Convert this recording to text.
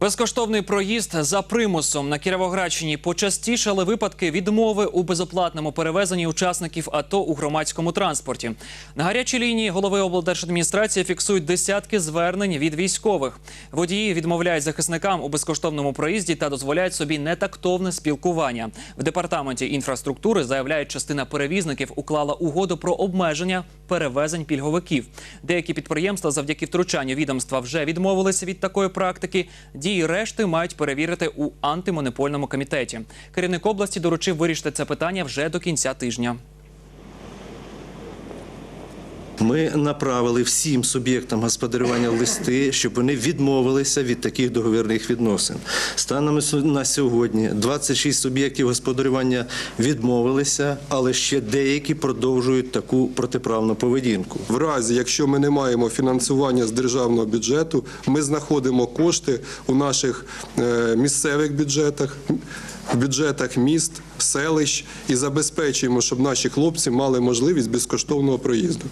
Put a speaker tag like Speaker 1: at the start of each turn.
Speaker 1: Безкоштовний проїзд за примусом на Кіровоградщині почастішали випадки відмови у безоплатному перевезенні учасників АТО у громадському транспорті. На гарячій лінії голови облдержадміністрації фіксують десятки звернень від військових. Водії відмовляють захисникам у безкоштовному проїзді та дозволяють собі нетактовне спілкування. В департаменті інфраструктури заявляють, частина перевізників уклала угоду про обмеження перевезень пільговиків. Деякі підприємства завдяки втручанню відомства вже відмовилися від такої практики. Дії решти мають перевірити у антимонопольному комітеті. Керівник області доручив вирішити це питання вже до кінця тижня.
Speaker 2: Ми направили всім суб'єктам господарювання листи, щоб вони відмовилися від таких договірних відносин. Станом на сьогодні 26 суб'єктів господарювання відмовилися, але ще деякі продовжують таку протиправну поведінку.
Speaker 3: В разі, якщо ми не маємо фінансування з державного бюджету, ми знаходимо кошти у наших е, місцевих бюджетах, в бюджетах міст, селищ і забезпечуємо, щоб наші хлопці мали можливість безкоштовного проїзду.